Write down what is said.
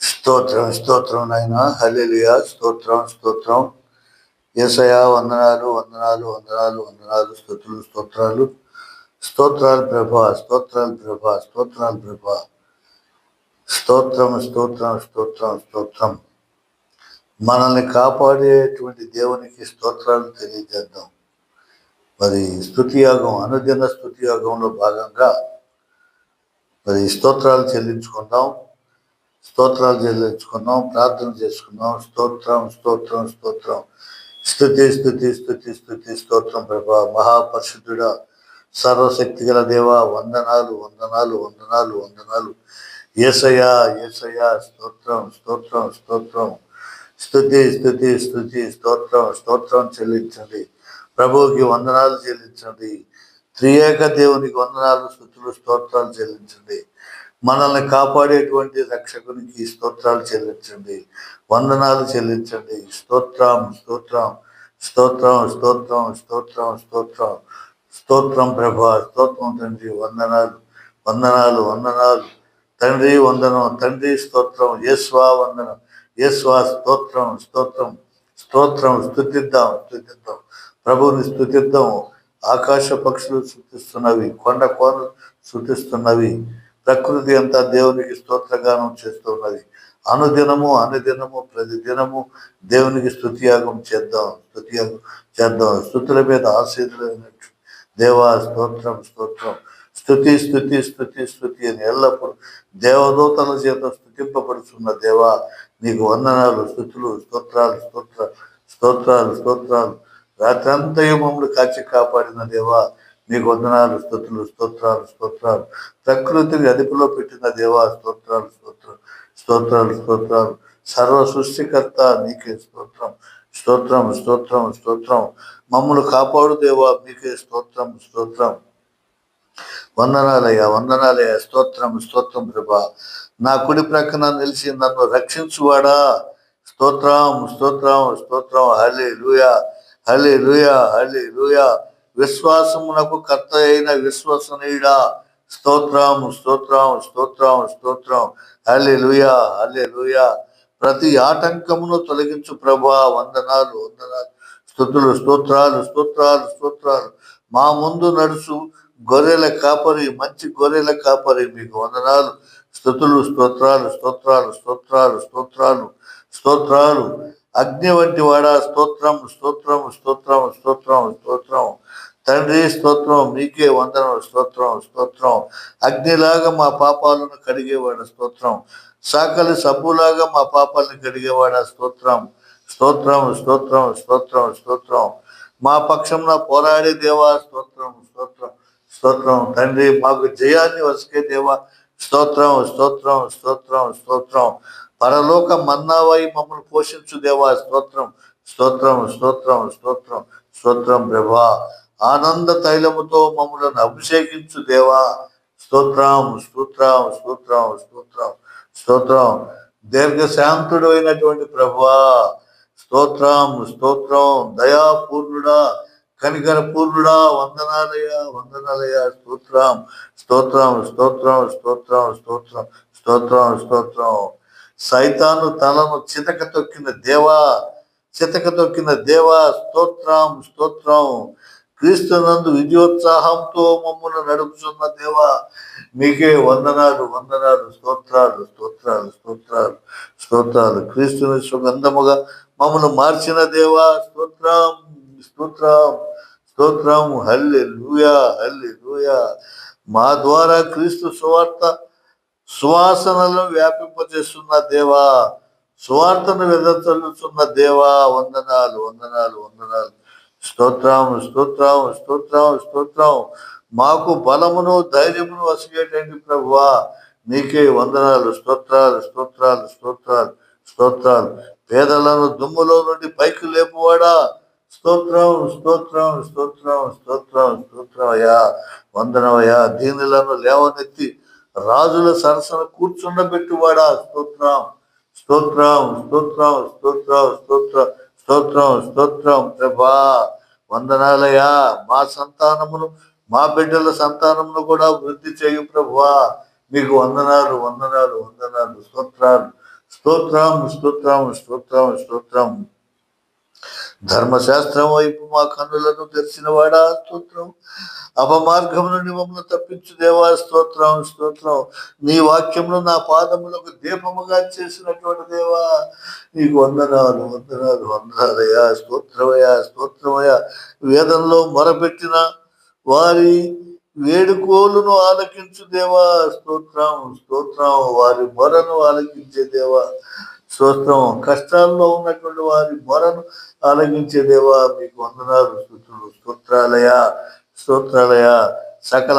స్తోత్రం స్తోత్రం నాయన. హల్లెలూయా. స్తోత్రం స్తోత్రం. ఏసయా వందనాలు వందనాలు వందనాలు వందనాలు. స్తోత్రులు స్తోత్రాలు. స్తోత్రాలు ప్రభా స్తోత్రాలు ప్రభా స్తోత్రాలు ప్రభా. స్తోత్రం స్తోత్రం స్తోత్రం స్తోత్రం. మనల్ని కాపాడేటువంటి దేవునికి స్తోత్రాలు తెలియజేద్దాం. మరి స్థుతియాగం అనుదిన స్థుతియాగంలో భాగంగా మరి స్తోత్రాలు చెల్లించుకుందాం. స్తోత్రాలు చెల్లించుకున్నాం ప్రార్థన చేసుకున్నాం. స్తోత్రం స్తోత్రం స్తోత్రం. స్థుతి స్థుతి స్థుతి స్థుతి స్తోత్రం ప్రభా. మహాపరిశుద్ధుడా సర్వశక్తి గల దేవ వందనాలు వందనాలు వందనాలు వందనాలు. ఏసయ్యా ఏసయ్యా స్తోత్రం స్తోత్రం స్తోత్రం. స్థుతి స్థుతి స్థుతి స్తోత్రం స్తోత్రం చెల్లించండి. ప్రభువుకి వందనాలు చెల్లించండి. త్రియేక దేవునికి వందనాలు స్థుతులు స్తోత్రాలు చెల్లించండి. మనల్ని కాపాడేటువంటి రక్షకునికి స్తోత్రాలు చెల్లించండి. వందనాలు చెల్లించండి. స్తోత్రం స్తోత్రం స్తోత్రం స్తోత్రం స్తోత్రం స్తోత్రం. స్తోత్రం ప్రభా స్తోత్రం తండ్రి వందనాలు వందనాలు వందనాలు. తండ్రి వందనం తండ్రి స్తోత్రం. యేస్వా వందనం యేస్వా స్తోత్రం స్తోత్రం. స్తోత్రం స్థుతిద్దాం స్థుతిద్దాం ప్రభువుని స్థుతిద్దాం ఆకాశ పక్షులు స్థుతిస్తున్నవి కొండ కోనలు సృతిస్తున్నవి ప్రకృతి అంతా దేవునికి స్తోత్రగానం చేస్తున్నది. అనుదినము అనుదినము ప్రతి దినము దేవునికి స్థుతియాగం చేద్దాం స్థుతియాగం చేద్దాం. స్థుతుల మీద ఆశీర్వదించు. దేవా స్తోత్రం స్తోత్రం. స్థుతి స్థుతి స్థుతి స్థుతి అని ఎల్లప్పుడూ దేవదూతల చేత స్థుతింపబడుతున్న దేవా నీకు వందనాలు స్థుతులు స్తోత్రాలు స్తోత్ర స్తోత్రాలు స్తోత్రాలు. రాత్రంతయు మమ్మల్ని కాచి కాపాడిన దేవా నీకు వందనాలు స్తోత్రులు స్తోత్రాలు స్తోత్రాలు. ప్రకృతిని అదుపులో పెట్టిన దేవా స్తోత్రాలు స్తోత్రాలు స్తోత్రాలు స్తోత్రాలు. సర్వ సృష్టికర్త నీకే స్తోత్రం. స్తోత్రం స్తోత్రం స్తోత్రం. మమ్మల్ని కాపాడు దేవా మీకే స్తోత్రం స్తోత్రం. వందనాలయ్యా వందనాలయ స్తోత్రం స్తోత్రం ప్రభా. నా కుడి ప్రక్కన నిలిచి నన్ను రక్షించువాడా? స్తోత్రం స్తోత్రం స్తోత్రం. హలే లూయా హలే లూయా హలే లూయా విశ్వాసమునకు కర్త అయిన విశ్వసనీయుడా. స్తోత్రం స్తోత్రం స్తోత్రం స్తోత్రం హలే లూయా హలే లూయా ప్రతి ఆటంకమును తొలగించు ప్రభా. వందనాలు వందనాలు. స్తుతులు స్తోత్రాలు స్తోత్రాలు స్తోత్రాలు. మా ముందు నడుచు గొర్రెల కాపరి మంచి గొర్రెల కాపరి మీకు వందనాలు. స్థుతులు స్తోత్రాలు స్తోత్రాలు స్తోత్రాలు స్తోత్రాలు స్తోత్రాలు. అగ్ని వంటి వాడ స్తోత్రం స్తోత్రం స్తోత్రం స్తోత్రం స్తోత్రం. తండ్రి స్తోత్రం మీకే వందనం స్తోత్రం స్తోత్రం. అగ్నిలాగా మా పాపాలను కడిగేవాడ స్తోత్రం. సాకలి సబ్బులాగా మా పాపాలను కడిగేవాడ స్తోత్రం. స్తోత్రం స్తోత్రం స్తోత్రం స్తోత్రం. మా పక్షంన పోరాడే దేవా స్తోత్రం స్తోత్రం స్తోత్రం. తండ్రి మాకు జయాన్ని వసకే దేవా స్తోత్రం స్తోత్రం స్తోత్రం స్తోత్రం. పరలోక మన్నావై మమ్మల్ని పోషించు దేవా స్తోత్రం స్తోత్రం స్తోత్రం స్తోత్రం స్తోత్రం ప్రభా ఆనంద తైలముతో మమ్మలను అభిషేకించు దేవా స్తోత్రం స్తోత్రం స్తోత్రం స్తోత్రం స్తోత్రం దీర్ఘశాంతుడు అయినటువంటి ప్రభా స్తోత్రం స్తోత్రం దయాపూర్ణుడా కనికర పూర్ణుడా వందనాలయ వందనాలయ స్తోత్రం స్తోత్రం స్తోత్రం స్తోత్రం స్తోత్రం స్తోత్రం స్తోత్రం సైతాను తలను చితక తొక్కిన దేవా చితక తొక్కిన దేవా స్తోత్రం స్తోత్రం. క్రీస్తునందు విజయోత్సాహంతో మమ్మల్ని నడుపుతున్న దేవా మీకే వందనాలు వందనాలు స్తోత్రాలు స్తోత్రాలు స్తోత్రాలు స్తోత్రాలు. క్రీస్తుని సుగంధముగా మమ్మల్ని మార్చిన దేవా స్తోత్రం స్తోత్రం స్తోత్రం. హల్లె లూయా హల్లె లూయా మా ద్వారా క్రీస్తు సువార్త సువాసనలు వ్యాపింపజేస్తున్న దేవా సువార్తను వెదతలుచున్న దేవా వందనాలు వందనాలు వందనాలు. స్తోత్రం స్తోత్రం స్తోత్రం స్తోత్రం. మాకు బలమును ధైర్యమును వసిగేటండి ప్రభువా. నీకే వందనాలు స్తోత్రాలు స్తోత్రాలు స్తోత్రాలు స్తోత్రాలు. పేదలను దుమ్ములో నుండి పైకి లేపువాడా? స్తోత్రం స్తోత్రం స్తోత్రం స్తోత్రం స్తోత్రం అయ్యా. వందనమయ్యా దీనిలను లేవనెత్తి రాజుల సరసన కూర్చుండబెట్టువాడా? స్తోత్రం. స్తోత్రం స్తోత్రం స్తోత్రం స్తోత్ర స్తోత్రం స్తోత్రం. ప్రభా వందనాలయా మా సంతానమును మా బిడ్డల సంతానమును కూడా వృద్ధి చేయు ప్రభువా మీకు వందనాలు వందనాలు వందనాలు. స్తోత్రాలు. స్తోత్రం స్తోత్రం స్తోత్రం స్తోత్రం. ధర్మశాస్త్రం వైపు మా కన్నులను తెరిచిన వాడా స్తోత్రం. అపమార్గం నుండి మమ్మల్ని తప్పించు దేవా స్తోత్రం స్తోత్రం. నీ వాక్యంలో నా పాదములకు దీపముగా చేసినటువంటి దేవా నీకు వందనాలు వందనాలు వందనాలయ్యా స్తోత్రమయ్యా స్తోత్రమయ్యా. వేదంలో మొరపెట్టిన వారి వేడుకోలును ఆలకించు దేవా స్తోత్రం స్తోత్రం. వారి మొరను ఆలకించే దేవా స్తోత్రం. కష్టాల్లో ఉన్నటువంటి వారి మొరను ఆలగించే దేవా మీకు వందనాలు స్తోత్రులు స్తోత్రాలయ స్తోత్రాలయ సకల